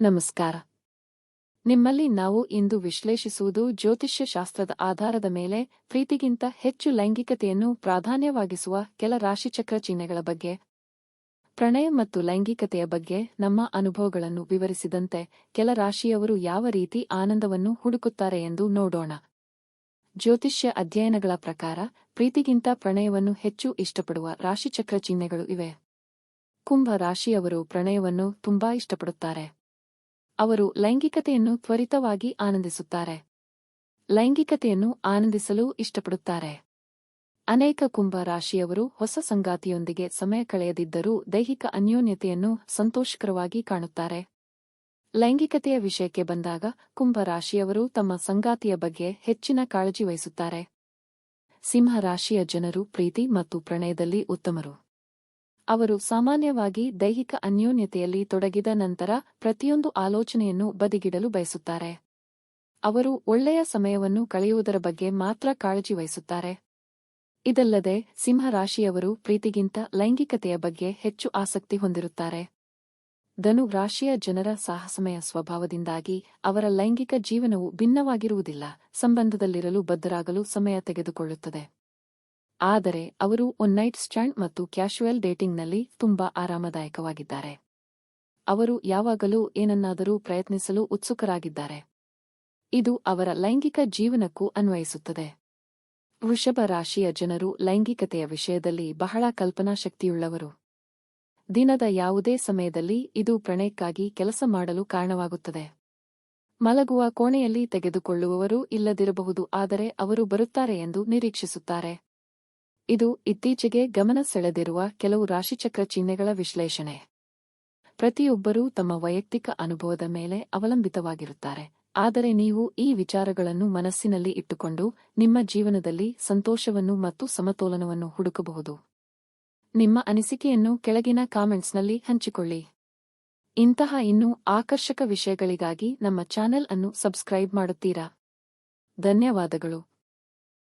ನಮಸ್ಕಾರ. ನಿಮ್ಮಲ್ಲಿ ನಾವು ಇಂದು ವಿಶ್ಲೇಷಿಸುವುದು ಜ್ಯೋತಿಷ್ಯ ಶಾಸ್ತ್ರದ ಆಧಾರದ ಮೇಲೆ ಪ್ರೀತಿಗಿಂತ ಹೆಚ್ಚು ಲೈಂಗಿಕತೆಯನ್ನು ಪ್ರಾಧಾನ್ಯವಾಗಿಸುವ ಕೆಲ ರಾಶಿಚಕ್ರ ಚಿಹ್ನೆಗಳ ಬಗ್ಗೆ. ಪ್ರಣಯ ಮತ್ತು ಲೈಂಗಿಕತೆಯ ಬಗ್ಗೆ ನಮ್ಮ ಅನುಭವಗಳನ್ನು ವಿವರಿಸಿದಂತೆ ಕೆಲ ರಾಶಿಯವರು ಯಾವ ರೀತಿ ಆನಂದವನ್ನು ಹುಡುಕುತ್ತಾರೆ ಎಂದು ನೋಡೋಣ. ಜ್ಯೋತಿಷ್ಯ ಅಧ್ಯಯನಗಳ ಪ್ರಕಾರ ಪ್ರೀತಿಗಿಂತ ಪ್ರಣಯವನ್ನು ಹೆಚ್ಚು ಇಷ್ಟಪಡುವ ರಾಶಿಚಕ್ರ ಚಿಹ್ನೆಗಳು ಇವೆ. ಕುಂಭ ರಾಶಿಯವರು ಪ್ರಣಯವನ್ನು ತುಂಬಾ ಇಷ್ಟಪಡುತ್ತಾರೆ. ಅವರು ಲೈಂಗಿಕತೆಯನ್ನು ತ್ವರಿತವಾಗಿ ಆನಂದಿಸುತ್ತಾರೆ. ಲೈಂಗಿಕತೆಯನ್ನು ಆನಂದಿಸಲು ಇಷ್ಟಪಡುತ್ತಾರೆ. ಅನೇಕ ಕುಂಭ ರಾಶಿಯವರು ಹೊಸ ಸಂಗಾತಿಯೊಂದಿಗೆ ಸಮಯ ಕಳೆಯದಿದ್ದರೂ ದೈಹಿಕ ಅನ್ಯೋನ್ಯತೆಯನ್ನು ಸಂತೋಷಕರವಾಗಿ ಕಾಣುತ್ತಾರೆ. ಲೈಂಗಿಕತೆಯ ವಿಷಯಕ್ಕೆ ಬಂದಾಗ ಕುಂಭ ರಾಶಿಯವರು ತಮ್ಮ ಸಂಗಾತಿಯ ಬಗ್ಗೆ ಹೆಚ್ಚಿನ ಕಾಳಜಿ ವಹಿಸುತ್ತಾರೆ. ಸಿಂಹ ರಾಶಿಯ ಜನರು ಪ್ರೀತಿ ಮತ್ತು ಪ್ರಣಯದಲ್ಲಿ ಉತ್ತಮರು. ಅವರು ಸಾಮಾನ್ಯವಾಗಿ ದೈಹಿಕ ಅನ್ಯೋನ್ಯತೆಯಲ್ಲಿ ತೊಡಗಿದ ನಂತರ ಪ್ರತಿಯೊಂದು ಆಲೋಚನೆಯನ್ನು ಬದಿಗಿಡಲು ಬಯಸುತ್ತಾರೆ. ಅವರು ಒಳ್ಳೆಯ ಸಮಯವನ್ನು ಕಳೆಯುವುದರ ಬಗ್ಗೆ ಮಾತ್ರ ಕಾಳಜಿ ವಹಿಸುತ್ತಾರೆ. ಇದಲ್ಲದೆ ಸಿಂಹರಾಶಿಯವರು ಪ್ರೀತಿಗಿಂತ ಲೈಂಗಿಕತೆಯ ಬಗ್ಗೆ ಹೆಚ್ಚು ಆಸಕ್ತಿ ಹೊಂದಿರುತ್ತಾರೆ. ಧನು ರಾಶಿಯ ಜನರ ಸಾಹಸಮಯ ಸ್ವಭಾವದಿಂದಾಗಿ ಅವರ ಲೈಂಗಿಕ ಜೀವನವು ಭಿನ್ನವಾಗಿರುವುದಿಲ್ಲ, ಸಂಬಂಧದಲ್ಲಿರಲು ಬದ್ಧರಾಗಲು ಸಮಯ ತೆಗೆದುಕೊಳ್ಳುತ್ತದೆ. ಆದರೆ ಅವರು ಒನ್ ನೈಟ್ ಸ್ಟ್ಯಾಂಡ್ ಮತ್ತು ಕ್ಯಾಶುಯಲ್ ಡೇಟಿಂಗ್ನಲ್ಲಿ ತುಂಬಾ ಆರಾಮದಾಯಕವಾಗಿದ್ದಾರೆ. ಅವರು ಯಾವಾಗಲೂ ಏನನ್ನಾದರೂ ಪ್ರಯತ್ನಿಸಲು ಉತ್ಸುಕರಾಗಿದ್ದಾರೆ. ಇದು ಅವರ ಲೈಂಗಿಕ ಜೀವನಕ್ಕೂ ಅನ್ವಯಿಸುತ್ತದೆ. ವೃಷಭ ರಾಶಿಯ ಜನರು ಲೈಂಗಿಕತೆಯ ವಿಷಯದಲ್ಲಿ ಬಹಳ ಕಲ್ಪನಾ ಶಕ್ತಿಯುಳ್ಳವರು ದಿನದ ಯಾವುದೇ ಸಮಯದಲ್ಲಿ ಇದು ಪ್ರಣಯಕ್ಕಾಗಿ ಕೆಲಸ ಮಾಡಲು ಕಾರಣವಾಗುತ್ತದೆ. ಮಲಗುವ ಕೋಣೆಯಲ್ಲಿ ತೆಗೆದುಕೊಳ್ಳುವವರು ಇಲ್ಲದಿರಬಹುದು, ಆದರೆ ಅವರು ಬರುತ್ತಾರೆ ಎಂದು ನಿರೀಕ್ಷಿಸುತ್ತಾರೆ. ಇದು ಇತ್ತೀಚೆಗೆ ಗಮನ ಸೆಳೆದಿರುವ ಕೆಲವು ರಾಶಿಚಕ್ರ ಚಿಹ್ನೆಗಳ ವಿಶ್ಲೇಷಣೆ. ಪ್ರತಿಯೊಬ್ಬರೂ ತಮ್ಮ ವೈಯಕ್ತಿಕ ಅನುಭವದ ಮೇಲೆ ಅವಲಂಬಿತವಾಗಿರುತ್ತಾರೆ. ಆದರೆ ನೀವು ಈ ವಿಚಾರಗಳನ್ನು ಮನಸ್ಸಿನಲ್ಲಿ ಇಟ್ಟುಕೊಂಡು ನಿಮ್ಮ ಜೀವನದಲ್ಲಿ ಸಂತೋಷವನ್ನು ಮತ್ತು ಸಮತೋಲನವನ್ನು ಹುಡುಕಬಹುದು. ನಿಮ್ಮ ಅನಿಸಿಕೆಯನ್ನು ಕೆಳಗಿನ ಕಾಮೆಂಟ್ಸ್ನಲ್ಲಿ ಹಂಚಿಕೊಳ್ಳಿ. ಇಂತಹ ಇನ್ನೂ ಆಕರ್ಷಕ ವಿಷಯಗಳಿಗಾಗಿ ನಮ್ಮ ಚಾನೆಲ್ ಅನ್ನು ಸಬ್ಸ್ಕ್ರೈಬ್ ಮಾಡುತ್ತೀರಾ? ಧನ್ಯವಾದಗಳು.